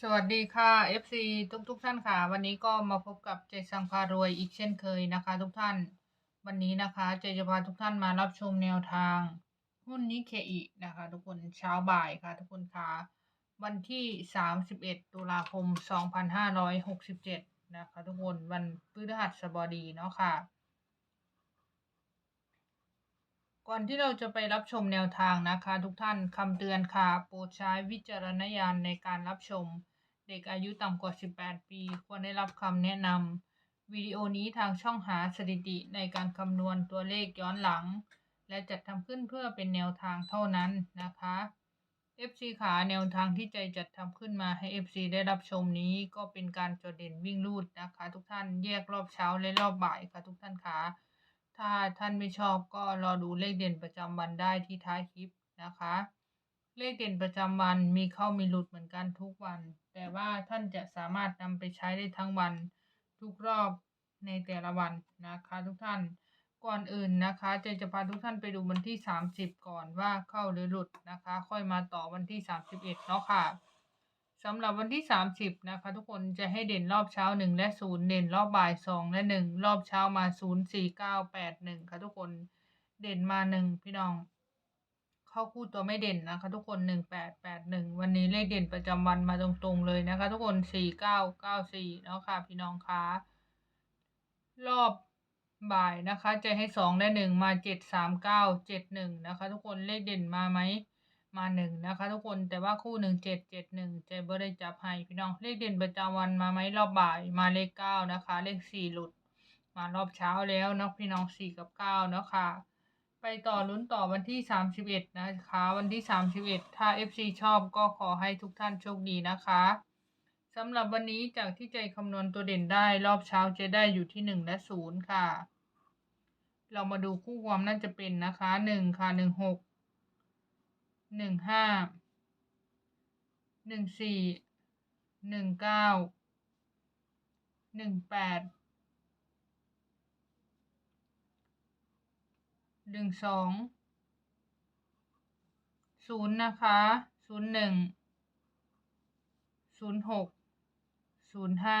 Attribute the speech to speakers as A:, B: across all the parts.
A: สวัสดีค่ะ FC ทุกทุกท่านค่ะ วันนี้ก็มาพบกับเจสังพารวยอีกเช่นเคยนะคะ ทุกท่าน วันนี้นะคะเจจะพาทุกท่านมารับชมแนวทาง หุ้นนิเคอินะคะ ทุกคนเช้าบ่ายค่ะ ทุกคนค่ะวันที่ 31 ตุลาคม 2567 นะคะ ทุกคนวันพฤหัสบดีเนาะค่ะ ก่อนที่เราจะไปรับชมแนวทางนะคะ ทุกท่านคำเตือนค่ะ โปรดใช้วิจารณญาณในการรับชม เด็กอายุต่ำกว่า 18 ปี ควรได้รับคำแนะนำวิดีโอนี้ทางช่องหาสถิติในการคำนวณตัวเลขย้อนหลัง และจัดทำขึ้นเพื่อเป็นแนวทางเท่านั้นนะคะ FC ขาแนวทางที่ใจจัดทำขึ้นมาให้ FC ได้รับชมนี้ก็เป็นการจดเด่นวิ่งลูดนะคะ ทุกท่านแยกรอบเช้าและรอบบ่ายค่ะทุกท่านขา ถ้าท่านไม่ชอบก็รอดูเลขเด่นประจำวันได้ที่ท้ายคลิปนะคะ เลขเด่นประจำวันมีเข้ามีหลุดเหมือนกันทุกวัน แต่ว่าท่านจะสามารถนำไปใช้ได้ทั้งวัน ทุกรอบในแต่ละวันนะคะทุกท่านก่อนอื่นนะคะเจจะพาทุกท่านไปดูวันที่ 30 ก่อนว่าเข้าหรือหลุดนะคะ ค่อยมาต่อวันที่ 31เนาะค่ะ สำหรับวันที่ 30 นะคะ ทุกคนจะให้เด่นรอบเช้า 1 และ 0 เด่นรอบบ่าย 2 และ 1 รอบเช้ามา 0 4 9 8 1 ค่ะทุกคนเด่นมา 1 พี่น้อง เข้าคู่ตัวไม่เด่นนะคะ ทุกคน 1881 วันนี้เลขเด่นประจำวันมาตรงๆเลยนะคะ ทุกคน 4994เนาะค่ะ พี่น้องคะรอบบ่ายนะคะ จะให้สองและหนึ่งมาเจ็ดสามเก้าเจ็ดหนึ่งนะคะ ทุกคนเลขเด่นมาไหม มาหนึ่งนะคะทุกคนแต่ว่าคู่หนึ่งเจ็ดเจ็ดหนึ่งเจบ่ได้จับให้พี่น้องเลขเด่นประจำวันมาไหมรอบบ่ายมาเลขเก้านะคะ เลขสี่หลุด มารอบเช้าแล้วนะพี่น้องสี่กับเก้านะคะไปต่อลุ้นต่อวันที่สามสิบเอ็ดนะคะ วันที่สามสิบเอ็ดถ้า FC ชอบก็ขอให้ทุกท่านโชคดีนะคะสำหรับวันนี้จากที่ใจคำนวณตัวเด่นได้รอบเช้าจะได้อยู่ที่หนึ่งและศูนย์ค่ะ เรามาดูคู่ความน่าจะเป็นนะคะหนึ่งค่ะหนึ่งหก หนึ่งห้าหนึ่งสี่หนึ่งเก้าหนึ่งแปดหนึ่งสองศูนย์นะคะศูนย์หนึ่งศูนย์หกศูนย์ห้า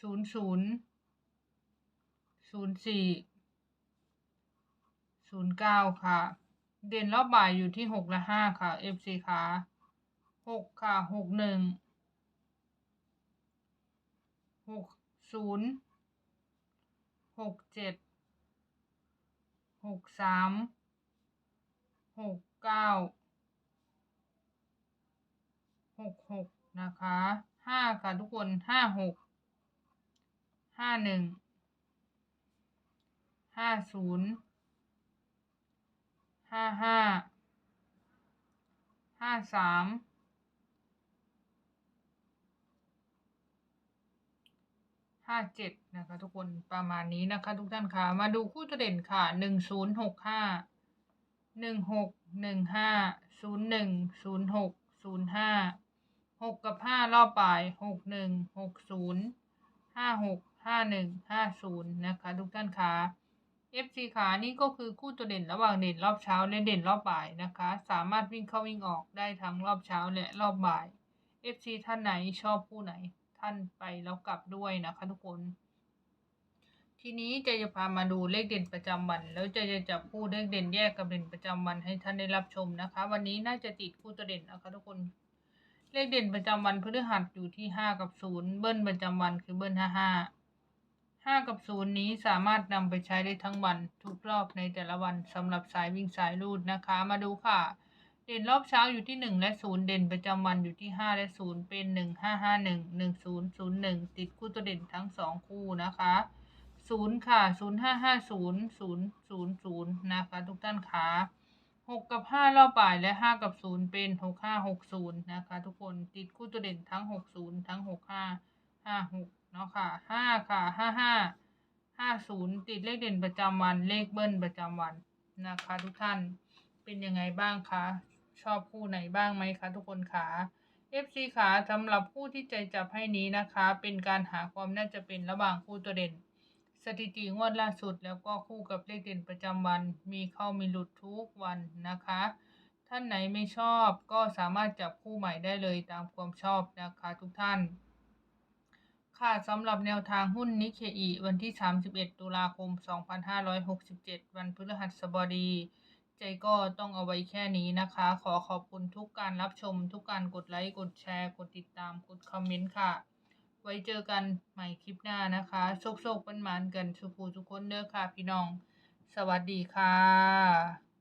A: ศูนย์ศูนย์ศูนย์สี่ศูนย์เก้าค่ะ เด่นรอบบ่ายอยู่ที่หกและห้าค่ะ FC ค่ะหกค่ะหกหนึ่งหกศูนย์หกเจ็ดหกสามหกเก้าหกหกนะคะห้าค่ะทุกคนห้าหกห้าหนึ่งห้าศูนย์ ห้าห้า ห้าสาม ห้าเจ็ดนะคะ ทุกคนประมาณนี้นะคะ ทุกท่านค่ะ มาดูคู่ตัวเด่นค่ะหนึ่งศูนย์หกห้า หนึ่งหก หนึ่งห้า ศูนย์หนึ่ง ศูนย์หก ศูนย์ห้า หกกับห้ารอบบ่ายหกหนึ่ง หกศูนย์ ห้าหก ห้าหนึ่ง ห้าศูนย์นะคะ ทุกท่านค่ะ FC ขานี่ก็คือคู่ตัวเด่นระหว่างเด่นรอบเช้าและเด่นรอบบ่ายนะคะ สามารถวิ่งเข้าวิ่งออกได้ทั้งรอบเช้าและรอบบ่าย FC ท่านไหนชอบคู่ไหน ท่านไปแล้วกลับด้วยนะคะทุกคน ทีนี้จะจะพามาดูเลขเด่นประจำวัน แล้วจะจะจับคู่เลขเด่นแยกกับเด่นประจำวันให้ท่านได้รับชมนะคะ วันนี้น่าจะติดคู่ตัวเด่นนะคะทุกคน เลขเด่นประจำวันพฤหัสอยู่ที่ห้ากับศูนย์เบิ้ลประจำวันคือเบิ้ลห้าห้า กับศูนย์นี้สามารถนำไปใช้ได้ทั้งวันทุกรอบในแต่ละวันสำหรับสายวิ่งสายรูดนะคะ มาดูค่ะ เด่นรอบเช้าอยู่ที่หนึ่งและศูนย์เด่นประจำวันอยู่ที่ห้าและศูนย์เป็นหนึ่งห้าห้าหนึ่งหนึ่งศูนย์ศูนย์หนึ่งติดคู่ตัวเด่นทั้งสองคู่นะคะศูนย์ค่ะศูนย์ห้าห้าศูนย์ศูนย์ศูนย์นะคะ ทุกท่านคะหกกับห้ารอบบ่ายและห้ากับศูนย์เป็นหกห้าหกศูนย์นะคะ ทุกคนติดคู่ตัวเด่นทั้งหกศูนย์ทั้งหกห้าห้าหกเนาะค่ะห้าค่ะห้าห้าห้า ศูนย์ติดเลขเด่นประจำวันเลขเบิ้ลประจำวันนะคะ ทุกท่านเป็นยังไงบ้างคะชอบคู่ไหนบ้างไหมคะทุกคนคะ FC ขาสำหรับคู่ที่ใจจับให้นี้นะคะ เป็นการหาความน่าจะเป็นระหว่างคู่ตัวเด่น สถิติงวดล่าสุดแล้วก็คู่กับเลขเด่นประจำวัน มีเข้ามีหลุดทุกวันนะคะ ท่านไหนไม่ชอบก็สามารถจับคู่ใหม่ได้เลยตามความชอบนะคะ ทุกท่าน ค่ะสำหรับแนวทางหุ้นนิเคอีวันที่ 31 ตุลาคม 2567 วันพฤหัสบดี ใจก็ต้องเอาไว้แค่นี้นะคะ ขอขอบคุณทุกการรับชม ทุกการกดไลค์ กดแชร์ กดติดตาม กดคอมเมนต์ค่ะ ไว้เจอกันใหม่คลิปหน้านะคะ โชคโชคปันหมานกันสุขูทุกคนเด้อค่ะพี่น้อง สวัสดีค่ะ